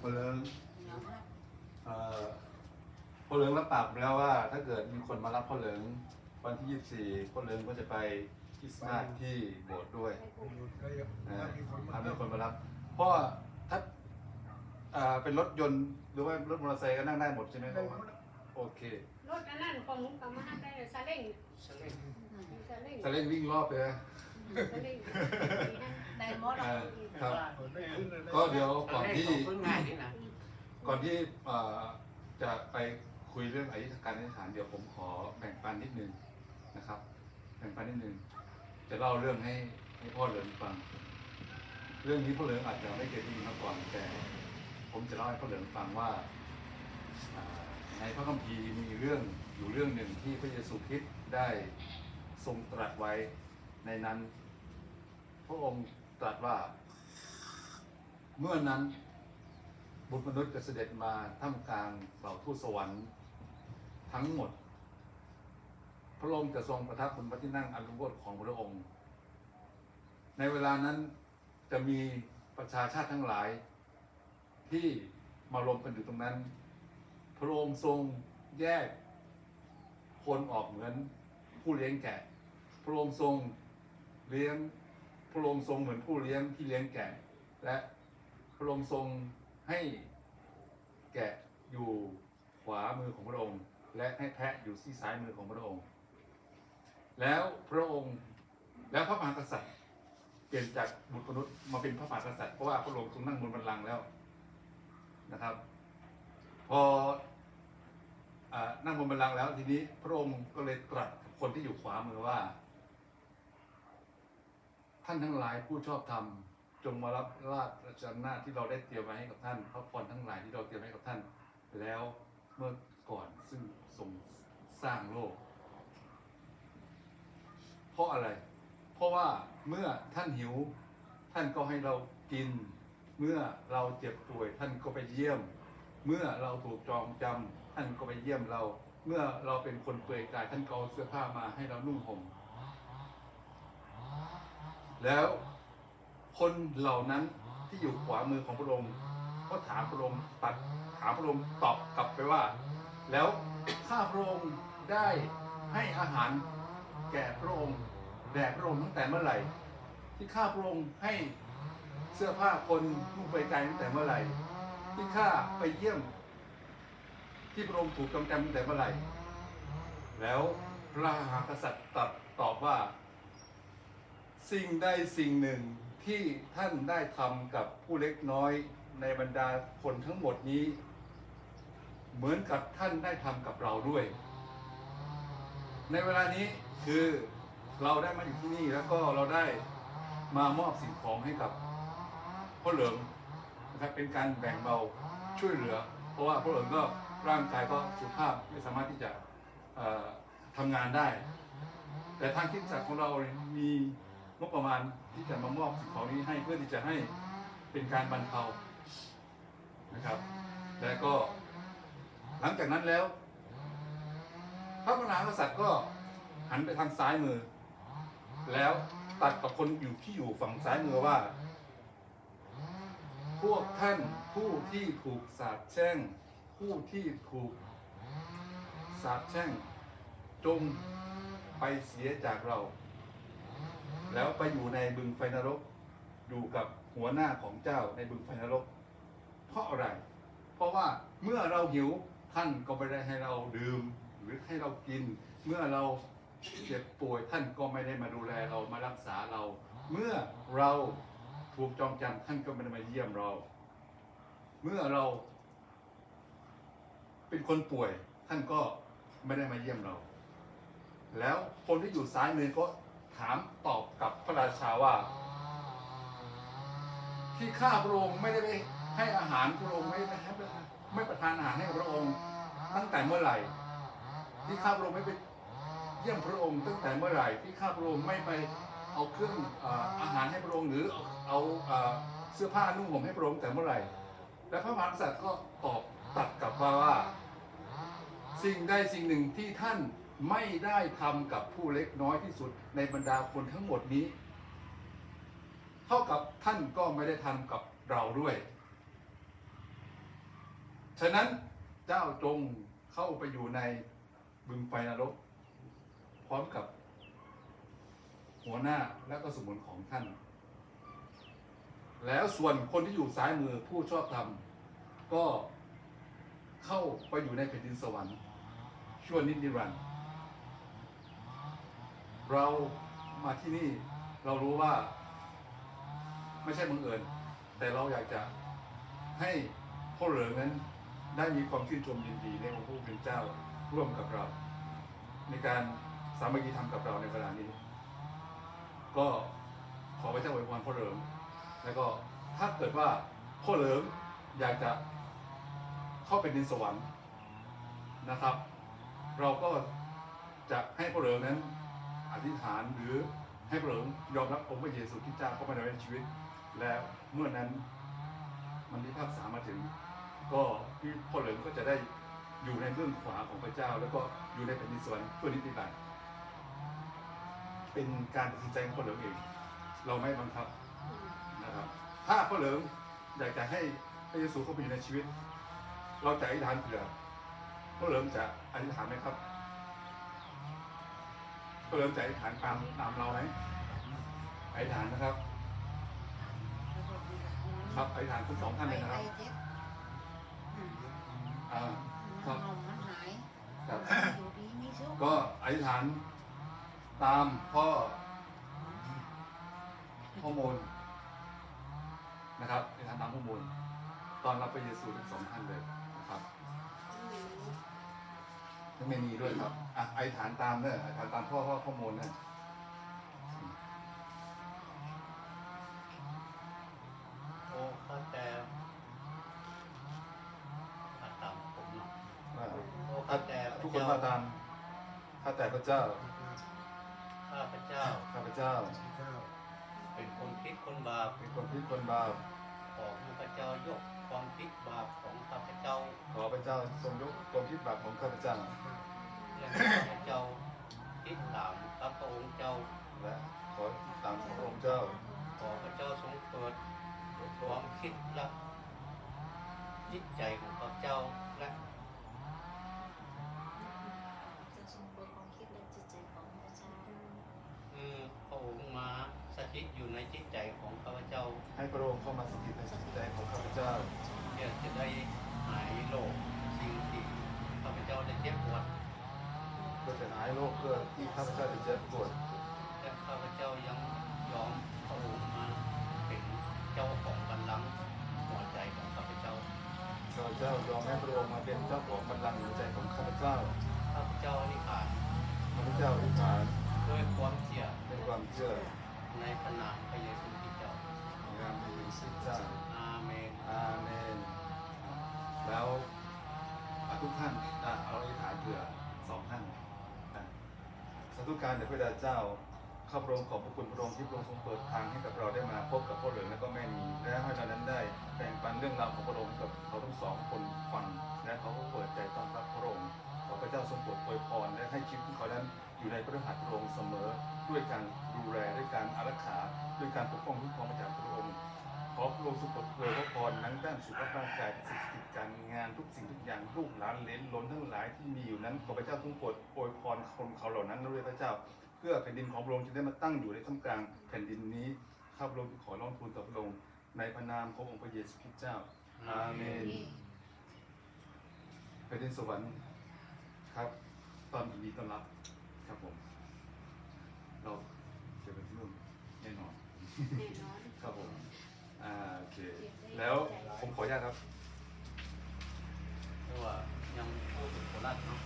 พลเรืองเอ่อพลเรืองรับปากไปแล้วว่า ถ้าเกิดมีคนมารับพลเรืองวันที่24พลเรืองก็จะไปคริสต์มาสที่โบสถ์ด้วยก็ยังนะถ้ามีคนมาถ้ามีคนมารับ เพราะว่าถ้าอ่าเป็นรถยนต์หรือว่ารถมอเตอร์ไซค์ก็นั่งได้หมดใช่ไหมครับโอเครถอันนั้นของหนูกำมาได้เลยซาเล้งสลิงซาเล้งจะเล่นวิ่งรอบเลยนะซาเล้ง ได้หมดอ่าครับเปิดไม่ขึ้นเลยนะก็เดี๋ยวตก่ออนนแรกที่ของคนง่ายนี่นะก่อนที่เอ่อจะไปคุยเรื่องอธิษการอธิษฐานเดี๋ยวผมขอแบ่งปันนิดนึงนะครับ แบ่งปันนิดนึงจะเล่าเรื่องให้ให้พ่อเหลินฟัง เรื่องนี้พ่อเหลินอาจจะไม่เคยได้ยินมาก่อนแต่ ผมจะเล่าให้พ่อเหลินฟังว่าอ่าในพระคัมภีร์มีเรื่องอยู่เรื่องหนึ่งที่พระเยซูคริสต์ได้ทรงตรัสไว้ในนั้นพ ระองค์ตรัสว่า เมื่อนั้นบุตรมนุษย์จะเสด็จมาท่ามกลางเหล่าทูตสวรรค์ทั้งหมด พระองค์จะทรงประทับบนพระที่นั่งอันรุ่งโรจน์ของพระองค์ ในเวลานั้นจะมีประชาชาติทั้งหลาย ที่มารวมกันอยู่ตรงนั้น พระองค์ทรงแยกคนออกเหมือนผู้เลี้ยงแกะ พระองค์ทรงเลี้ยง พระองค์ทรงเหมือนผู้เลี้ยงที่เลี้ยงแกะ และพระองค์ทรงให้แกะอยู่ขวามือของพระองค์ และให้แพะอยู่ที่ซ้ายมือของพระองค์ แล้วพระองค์แล้วพระมหากษัตริย์เปลี่ยนจากบุตรมนุษย์มาเป็นพระมหากษัตริย์เพราะว่าพระองค์ทรงนั่งบนบัลลังก์แล้วนะครับ พออานั่งบนบัลลังก์แล้วทีนี้พระองค์ก็เลยตรัสกับคนที่อยู่ขวามือว่า ท่านทั้งหลายผู้ชอบธรรมจงมารับราชราชอำนาที่เราได้เตรียมไว้ให้กับท่านพระพรทั้งหลายที่เราเตรียมไว้ให้กับท่าน แล้วเมื่อก่อนซึ่งทรงสร้างโลก เพราะอะไร เพราะว่าเมื่อท่านหิว ท่านก็ให้เรากิน เมื่อเราเจ็บป่วย ท่านก็ไปเยี่ยม เมื่อเราถูกจองจำท่านก็ไปเยี่ยมเรา เมื่อเราเป็นคนเปลือยกายท่านก็เอาเสื้อผ้ามาให้เรานุ่งห่ม แล้วคนเหล่านั้นที่อยู่ขวามือของพระองค์ก็ถามพระองค์ตัดถามพระองค์ตอบกลับไปว่า แล้วข้าพระองค์ได้ให้อาหารแก่พระองค์แด่พระองค์ตั้งแต่เมื่อไหร่ ที่ข้าพระองค์ให้เสื้อผ้าคนนุ่งไปไกลตั้งแต่เมื่อไหร่ ที่ข้าไปเยี่ยม ที่พระองค์ถูกจำจำตั้งแต่เมื่อไหร่ แล้วพระมหากษัตริย์ตรัสตอบว่า สิ่งใดสิ่งหนึ่งที่ท่านได้ทำกับผู้เล็กน้อยในบรรดาคนทั้งหมดนี้ เหมือนกับท่านได้ทำกับเราด้วย ในเวลานี้คือเราได้มาอยู่ที่นี่แล้วก็เราได้มามอบสิ่งของให้กับพ่อเหลิมนะครับเป็นการแบ่งเบาช่วยเหลือ เพราะว่าพ่อเหลิมก็ร่างกายก็สุขภาพไม่สามารถที่จะทำงานได้ แต่ทางคิดจักของเรามี งบประมาณที่จะมามอบสิ่งของนี้ให้เพื่อที่จะให้เป็นการบรรเทานะครับ และก็ หลังจากนั้นแล้ว พระมหากษัตริย์ก็หันไปทางซ้ายมือ แล้วตัดกับคนอยู่ที่อยู่ฝั่งซ้ายมือว่า พวกท่านผู้ที่ถูกสาปแช่ง ผู้ที่ถูกสาปแช่งจงไปเสียจากเรา แล้วไปอยู่ในบึงไฟนรก อยู่กับหัวหน้าของเจ้าในบึงไฟนรก เพราะอะไร เพราะว่าเมื่อเราหิวท่านก็ไม่ได้ให้เราดื่มหรือให้เรากิน เมื่อเราเจ็บป่วยท่านก็ไม่ได้มาดูแลเรามารักษาเรา เมื่อเราถูกจองจำท่านก็ไม่ได้มาเยี่ยมเรา เมื่อเรา เป็นคนป่วยท่านก็ไม่ได้มาเยี่ยมเรา แล้วคนที่อยู่ซ้ายมือก็ ถามตอบกับพระราชาว่า ที่ข้าพระองค์ไม่ได้ไปให้อาหารพระองค์ไม่ได้ให้ไม่ประทานอาหารให้พระองค์ ตั้งแต่เมื่อไหร่ ที่ข้าพระองค์ไม่ไปเยี่ยมพระองค์ ตั้งแต่เมื่อไหร่ ที่ข้าพระองค์ไม่ไปเอาเครื่องออาหารให้พระองค์หรือเอาเอ่อเสื้อผ้านุ่งห่มให้พระองค์แต่เมื่อไหร่ และพระมหากษัตริย์ก็ตอบตัดกลับมาว่า สิ่งใดสิ่งหนึ่งที่ท่าน ไม่ได้ทำกับผู้เล็กน้อยที่สุดในบรรดาคนทั้งหมดนี้ เท่ากับท่านก็ไม่ได้ทำกับเราด้วย ฉะนั้นเจ้าจงเข้าไปอยู่ในบึงไฟนรก พร้อมกับหัวหน้าและก็สมุนของท่าน แล้วส่วนคนที่อยู่ซ้ายมือผู้ชอบธรรม ก็เข้าไปอยู่ในแผ่นดินสวรรค์ชั่วนิดนิรันดร์ เรามาที่นี่เรารู้ว่า ไม่ใช่บังเอิญแต่เราอยากจะให้พ่อเหลืองนั้นได้มีความชื่นชมยินดีในองค์พระผู้เป็นเจ้าร่วมกับเรา ในการสามัคคีธรรมกับเราในเวลานี้ ก็ขอพระเจ้าอวยพรพ่อเหลิมแล้วก็ถ้าเกิดว่าพ่อเหลิมอยากจะเข้าเป็นดินสวรรค์นะครับ เราก็จะให้พ่อเหลิมนั้น อธิษฐานหรือให้พ่อเหลิมยอมรับองค์พระเยซูคริสต์เจ้าเข้ามาในชีวิต แล้วเมื่อนั้นมันพิพากษามาถึง ก็พี่พ่อเหลิมก็จะได้อยู่ในเบื้องขวาของพระเจ้า แล้วก็อยู่ในแผ่นดินสวรรค์เพื่อนิติบัติเป็นการตัดสินใจของพ่อเหลิมเอง เราไม่บังคับนะครับ ถ้าพ่อเหลิมอยากจะให้พระเยซูเข้าไปอยู่ในชีวิต เราจะอธิษฐานเผื่อพ่อเหลิมจะอธิษฐานไหมครับ พ่อเหลิมจะอธิษฐานตามตามเราไหมอธิษฐานนะครับ ครับอธิษฐานทั้งสองท่านเลยนะครับไปเจ็บอืมอ่าครับนมมันหายครับอยู่ดีมีสุขก็อธิษฐานตามพ่อข้อมูลนะครับอธิษฐานตามข้อมูล ตอนรับพระเยซูทั้งสองท่านเลยนะครับ ทั้งเมนีด้วยครับอะอธิษฐานตามเนอะอธิษฐานตามพ่อพ่อข้อมูลเนอะโอ้ข้าแต่ข้าตามผมเนาะว่าโอ้ข้าแต่พระทุกคนเจ้ามาตามข้าแต่พระเจ้าข้าพระเจ้า ข้าพเจ้าเป็นคนผิดคนบาปเป็นคนพิดคนบาป ขอข้าพเจ้ายก ความผิดบาปของข้าพเจ้าขอพระเจ้าทรงยกความพิดบาปของข้าพเจ้า และข้าพเจ้าติดตามพระองค์เจ้า และขอตามพระองค์เจ้า ขอพระเจ้าทรงเปิดความคิดและจิตใจของข้าพเจ้าและจะทรงเปิดความคิดและจิตใจของประชาชน อืมพระองค์มา สถิตอยู่ในจิตใจของข้าพเจ้าให้พระองค์เข้ามาสถิตในจิตใจของข้าพเจ้าเพื่อจะได้หายโรคสิ่งที่ข้าพเจ้าได้เจ็บปวดเพื่อจะหายโรคเพื่อที่ข้าพเจ้าจะเจ็บปวดและข้าพเจ้ายังยอมพระองค์มาเป็นเจ้าของบัลลังก์หัวใจของข้าพเจ้าข้าพเจ้ายอมให้พระองค์มาเป็นเจ้าของบัลลังก์หัวใจของข้าพเจ้าข้าพเจ้าอธิษฐานข้าพเจ้าอธิษฐานด้วยความเชื่อด้วยความเชื่อ ท่านอะเอาอธิษฐานเผื่อสองท่านอะสาธุการแด่พระเจ้าข้าพระองค์ขอบพระคุณพระองค์ที่พระองค์ทรงเปิดทางให้กับเราได้มาพบกับพ่อเหลืองและก็แม่นีและให้เรานั้นได้แบ่งปันเรื่องราวของพระองค์กับเขาทั้งสองคนฟังและเขาก็เปิดใจต้อนรับพระองค์ขอพระเจ้าทรงโปรดอวยพรและให้ชีวิตของเขานั้นอยู่ในพระหัตถ์พระองค์เสมอ ด้วยการดูแลด้วยการอารักขาด้วยการปกป้องคุ้มครองมาจากพระองค์ อพระองค์ทรงโปรดอวยพรทั้งด้านสุขภาพร่างกายสิ่งกิจการงานทุกสิ่งทุกอย่างลูกหลานเลนล้นทั้งหลายที่มีอยู่นั้นขอพระเจ้าทรงโปรดอวยพรคนเขาเหล่านั้นด้วยพระเจ้า เพื่อแผ่นดินของพระองค์จะได้มาตั้งอยู่ในท่ามกลางแผ่นดินนี้ข้าพระองค์ขอร้องทูลต่อพระองค์ในพระนามขององค์พระเยซูคริสต์เจ้าอาเมนแผ่นดินสวรรค์ครับ ตอนยินดีต้อนรับครับผม เราจะเป็นที่นู่นแน่นอนแน่นอนครับผม อ่าโอเค แล้วผมขออนุญาตครับ เพราะว่ายังพูดถึงโคราชเนาะ